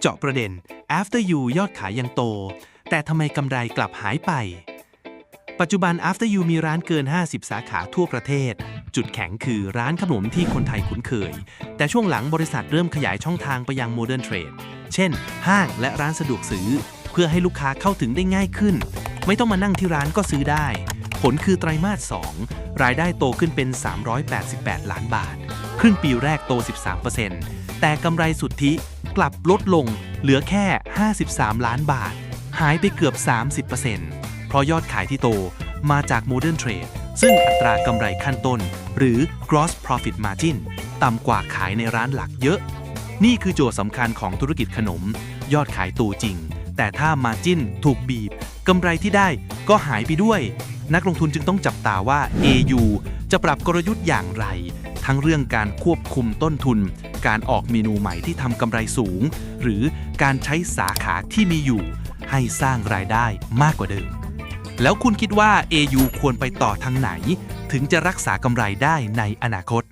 เจาะประเด็น After You ยอดขายยังโต แต่ทำไมกำไรกลับหายไป ปัจจุบัน After You มีร้านเกิน 50 สาขาทั่วประเทศ จุดแข็งคือร้านขนมที่คนไทยคุ้นเคย แต่ช่วงหลังบริษัทเริ่มขยายช่องทางไปยัง Modern Trade เช่น ห้างและร้านสะดวกซื้อ เพื่อให้ลูกค้าเข้าถึงได้ง่ายขึ้น ไม่ต้องมานั่งที่ร้านก็ซื้อได้ ผลคือไตรมาส 2 รายได้โตขึ้นเป็น 388 ล้านบาท ครึ่งปีแรกโต 13%แต่กำไรสุทธิ กลับลดลงเหลือแค่ 53 ล้านบาท หายไปเกือบ 30%เพราะยอดขายที่โตมาจาก Modern Trade ซึ่งอัตรากำไรขั้นต้น หรือ gross profit margin ต่ำกว่าขายในร้านหลักเยอะ นี่คือโจทย์สำคัญของธุรกิจขนม ยอดขายโตจริง แต่ถ้า margin ถูกบีบกำไรที่ได้ก็หายไปด้วย นักลงทุนจึงต้องจับตาว่า AU จะปรับกลยุทธ์อย่างไร ทั้งเรื่องการควบคุมต้นทุน การออกเมนูใหม่ที่ทำกำไรสูง หรือการใช้สาขาที่มีอยู่ ให้สร้างรายได้มากกว่าเดิม แล้วคุณคิดว่า AU ควรไปต่อทางไหน ถึงจะรักษากำไรได้ในอนาคต